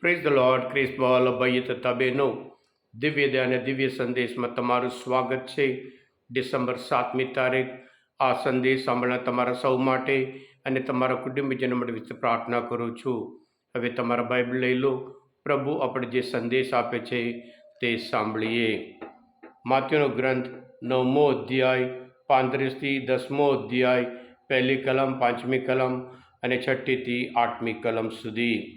Praise the lord Chris બોલ ભાઈ તથા બહેનો દિવ્ય દયા અને દિવ્ય સંદેશમાં તમારું સ્વાગત છે ડિસેમ્બર સાતમી તારીખ. આ સંદેશ સાંભળનાર તમારા સૌ માટે અને તમારા કુટુંબીજનો માટે વિશે પ્રાર્થના કરું છું. હવે તમારા બાઇબલ લઈ લો. પ્રભુ આપણે જે સંદેશ આપે છે તે સાંભળીએ. માત્યુનો ગ્રંથ નવમો અધ્યાય, પાંત્રીસથી દસમો અધ્યાય, પહેલી કલમ, પાંચમી કલમ અને છઠ્ઠીથી આઠમી કલમ સુધી.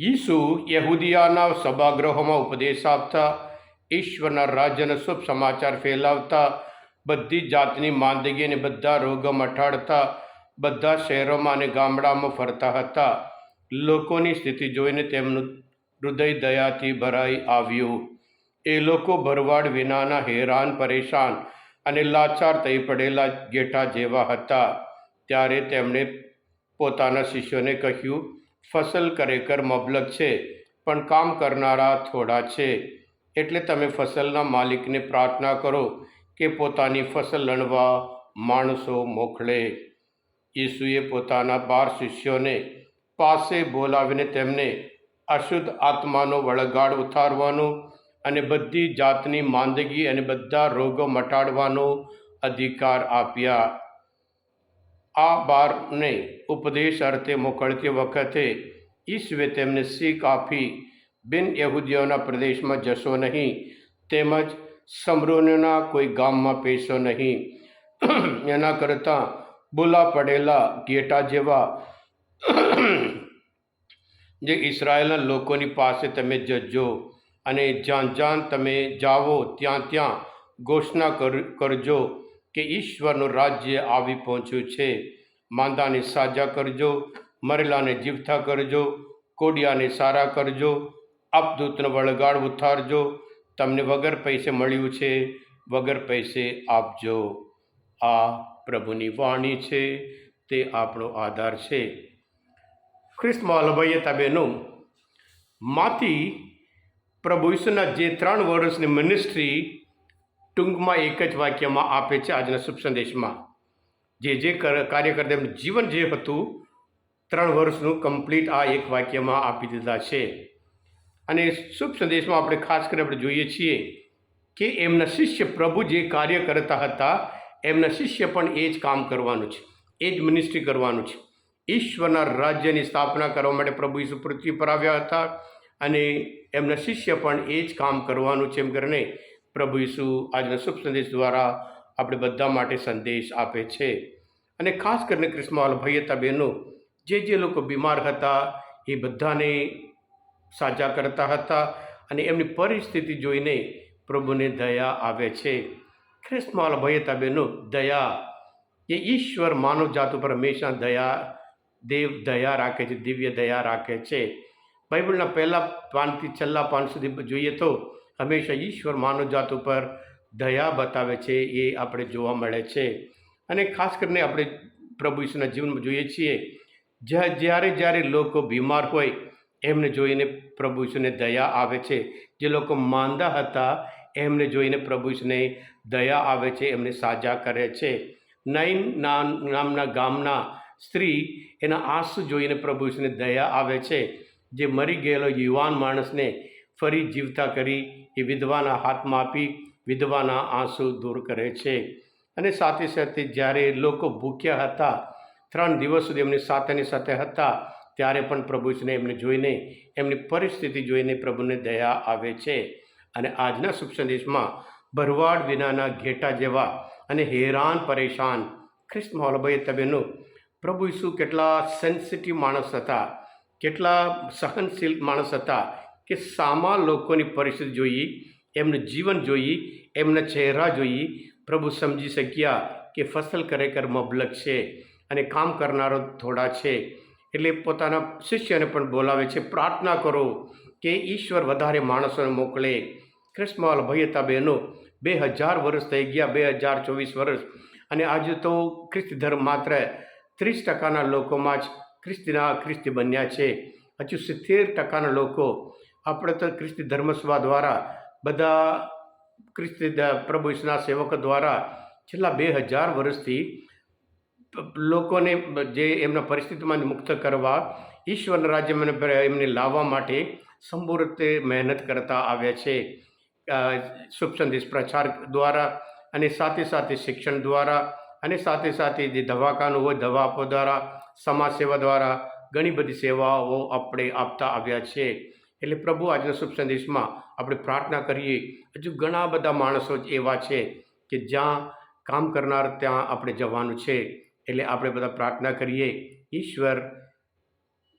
ઈસુ યહૂદિયાના સભાગૃહોમાં ઉપદેશ આપતા, ઈશ્વરના રાજ્યના શુભ સમાચાર ફેલાવતા, બધી જાતની માંદગી અને બધા રોગો મટાડતા, બધા શહેરોમાં અને ગામડામાં ફરતા હતા. લોકોની સ્થિતિ જોઈને તેમનું હૃદય દયાથી ભરાઈ આવ્યું. એ લોકો ભરવાડ વિનાના હેરાન, પરેશાન અને લાચાર થઈ પડેલા ગેઠા જેવા હતા. ત્યારે તેમણે પોતાના શિષ્યોને કહ્યું ફસલ ખરેખર મબલક છે, પણ કામ કરનારા થોડા છે. એટલે તમે ફસલના માલિકને પ્રાર્થના કરો કે પોતાની ફસલ લણવા માણસો મોકલે ઈસુએ પોતાના બાર શિષ્યોને પાસે બોલાવીને તેમને અશુદ્ધ આત્માનો વળગાડ ઉતારવાનો અને બધી જાતની માંદગી અને બધા રોગો મટાડવાનો અધિકાર આપ્યા. આ બારને ઉપદેશ અર્થે મોકલતી વખતે ઈશ્વે તેમને શીખ આપી બિન યહૂદીઓના પ્રદેશમાં જશો નહીં, તેમજ સમરોનના કોઈ ગામમાં પેશો નહીં. એના કરતાં બોલા પડેલા ગેટા જેવા જે ઇસરાયેલના લોકોની પાસે તમે જજો અને જ્યાં જ્યાં તમે જાઓ ત્યાં ત્યાં ઘોષણા કર, કરજો. કે ઈશ્વરનું રાજ્ય આવી પહોંચ્યું છે. માંદાને સાજા કરજો, મરેલાને જીવતા કરજો, કોડિયાને સારા કરજો આપદૂતનો વળગાડ ઉતારજો. તમને વગર પૈસે મળ્યું છે, વગર પૈસે આપજો. આ પ્રભુની વાણી છે, તે આપણો આધાર છે. ખ્રિસ્ત મહાલભાઈએ તબેનું માંથી પ્રભુ ઈસુના જે ત્રણ વર્ષની મિનિસ્ટ્રી ટૂંકમાં એક જ વાક્યમાં આપે છે આજના શુભ સંદેશમાં. જે જે કર- કાર્ય કરતા એમનું જીવન જે હતું, ત્રણ વર્ષનું કમ્પ્લીટ આ એક વાક્યમાં આપી દીધા છે. અને શુભ સંદેશમાં આપણે ખાસ કરીને આપણે જોઈએ છીએ કે એમના શિષ્ય પ્રભુ જે કાર્ય કરતા હતા, એમના શિષ્ય પણ એ જ કામ કરવાનું છે, એ જ મિનિસ્ટ્રી કરવાનું છે. ઈશ્વરના રાજ્યની સ્થાપના કરવા માટે પ્રભુ ઈસુ પૃથ્વી પર આવ્યા હતા અને એમના શિષ્ય પણ એ જ કામ કરવાનું છે એમ કરીને પ્રભુ ઈસુ આજના શુભ સંદેશ દ્વારા આપણે બધા માટે સંદેશ આપે છે. અને ખાસ કરીને ક્રિસ્માલ ભૈયતા બહેનો, જે જે લોકો બીમાર હતા, એ બધાને સાજા કરતા હતા અને એમની પરિસ્થિતિ જોઈને પ્રભુને દયા આવે છે. ખ્રિસ્માલ ભાઈ હતા બહેનો, દયા એ ઈશ્વર માનવ જાત ઉપર હંમેશા દયા, દેવ દયા રાખે છે, દિવ્ય દયા રાખે છે. બાઇબલના પહેલાં પાનથી છેલ્લા પાન સુધી જોઈએ તો હંમેશા ઈશ્વર માનવ જાત ઉપર દયા બતાવે છે એ આપણે જોવા મળે છે. અને ખાસ કરીને આપણે પ્રભુ ઈશ્વરના જીવનમાં જોઈએ છીએ, જ્યાં જ્યારે જ્યારે લોકો બીમાર હોય, એમને જોઈને પ્રભુ ઈશ્વરને દયા આવે છે. જે લોકો માંદા હતા, એમને જોઈને પ્રભુ ઈશ્વરને દયા આવે છે, એમને સાજા કરે છે. નૈન નામ, નામના ગામના સ્ત્રી એના આંસુ જોઈને પ્રભુ ઈશ્વરને દયા આવે છે. જે મરી ગયેલો યુવાન માણસને ફરી જીવતા કરી એ વિધવાના હાથમાં આપી વિધવાના આંસુ દૂર કરે છે. અને સાથે સાથે જ્યારે લોકો ભૂખ્યા હતા, ત્રણ દિવસ સુધી એમની સાથેની સાથે હતા, ત્યારે પણ પ્રભુજીને એમને જોઈને, એમની પરિસ્થિતિ જોઈને પ્રભુને દયા આવે છે. અને આજના શુભ સંદેશમાં ભરવાડ વિનાના ઘેટા જેવા અને હેરાન પરેશાન ખ્રિસ્ત મોહલભાઈ તબેનું પ્રભુ ઈસુ કેટલા સેન્સિટિવ માણસ હતા, કેટલા સહનશીલ માણસ હતા કે સામા લોકોની પરિસ્થિતિ જોઈ એમનું જીવન જોઈ એમના ચહેરા જોઈ પ્રભુ સમજી શક્યા કે ફસલ ખરેખર મબલક છે અને કામ કરનારો થોડા છે. એટલે પોતાના શિષ્યને પણ બોલાવે છે, પ્રાર્થના કરો કે ઈશ્વર વધારે માણસોને મોકલે. ક્રિસ્મલ ભયતા બહેનો, બે હજાર વર્ષ થઈ ગયા, બે હજાર ચોવીસ વર્ષ. અને આજે તો ખ્રિસ્તી ધર્મ માત્ર ત્રીસ ટકાના લોકોમાં જ ખ્રિસ્તીના ખ્રિસ્તી બન્યા છે. હજુ સિત્તેર ટકાના લોકો આપણે તો ખ્રિસ્તી ધર્મસભા દ્વારા બધા ખ્રિસ્તી પ્રભુ ઈસુના સેવકો દ્વારા છેલ્લા બે હજાર વર્ષથી લોકોને જે એમના પરિસ્થિતિમાં મુક્ત કરવા, ઈશ્વરના રાજ્યમાં એમને લાવવા માટે સંપૂર્ણ રીતે મહેનત કરતા આવ્યા છે. શુભ સંદેશ પ્રચાર દ્વારા અને સાથે સાથે શિક્ષણ દ્વારા અને સાથે સાથે જે દવાખાનું હોય દવા આપવા દ્વારા સમાજ સેવા દ્વારા ઘણી બધી સેવાઓ આપણે આપતા આવ્યા છે. એટલે પ્રભુ આજના શુભ સંદેશમાં આપણે પ્રાર્થના કરીએ. હજુ ઘણા બધા માણસો એવા છે કે જ્યાં કામ કરનાર ત્યાં આપણે જવાનું છે. એટલે આપણે બધા પ્રાર્થના કરીએ. ઈશ્વર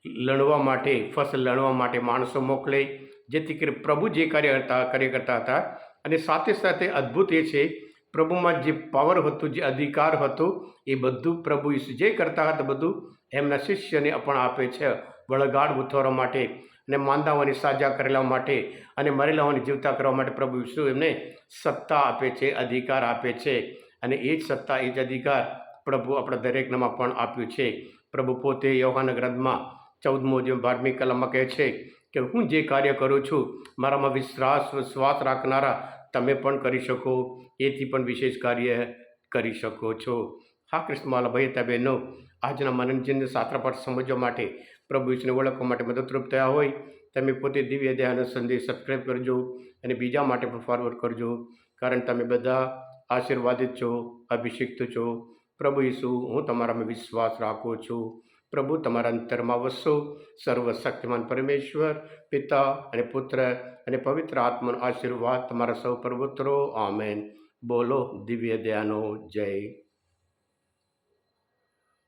લણવા માટે, ફસલ લણવા માટે માણસો મોકલે. જેથી કરી પ્રભુ જે કાર્ય હતા કાર્ય કરતા હતા. અને સાથે સાથે અદ્ભુત એ છે, પ્રભુમાં જે પાવર હતું, જે અધિકાર હતો, એ બધું પ્રભુ જે કરતા હતા બધું એમના શિષ્યને પણ આપે છે. વળગાડ ઉથારવા માટે. અને માંદાઓની સાજા કરેલા માટે અને મરેલાઓને જીવતા કરવા માટે પ્રભુ વિષ્ણુ એમને સત્તા આપે છે, અધિકાર આપે છે. અને એ જ સત્તા, એ જ અધિકાર પ્રભુ આપણા દરેકનામાં પણ આપ્યું છે. પ્રભુ પોતે યોહાના ગ્રંથમાં ચૌદમો જે બારમી કલામાં કહે છે કે, હું જે કાર્ય કરું છું, મારામાં વિશ્વાસ વિશ્વાસ રાખનારા તમે પણ કરી શકો. એથી પણ વિશેષ કાર્ય કરી શકો છો. હા કૃષ્ણમાલા ભાઈ, તબેનો, આજના મનોરંજનને સાત્રપાઠ સમજવા માટે પ્રભુ વિષ્ણુ ઓળખવા માટે મદદરૂપ થયા હોય, તમે પોતે દિવ્ય દયાનો સંદેશ સબસ્ક્રાઈબ કરજો અને બીજા માટે પણ ફોરવર્ડ કરજો, કારણ તમે બધા આશીર્વાદિત છો, અભિષિક્ત છો. પ્રભુ ઈસુ, હું તમારામાં વિશ્વાસ રાખું છું. પ્રભુ, તમારા અંતરમાં વસો. સર્વશક્તિમાન પરમેશ્વર, પિતા અને પુત્ર અને પવિત્ર આત્માનો આશીર્વાદ તમારા સૌ પર આમેન. બોલો દિવ્ય દયાનો જય.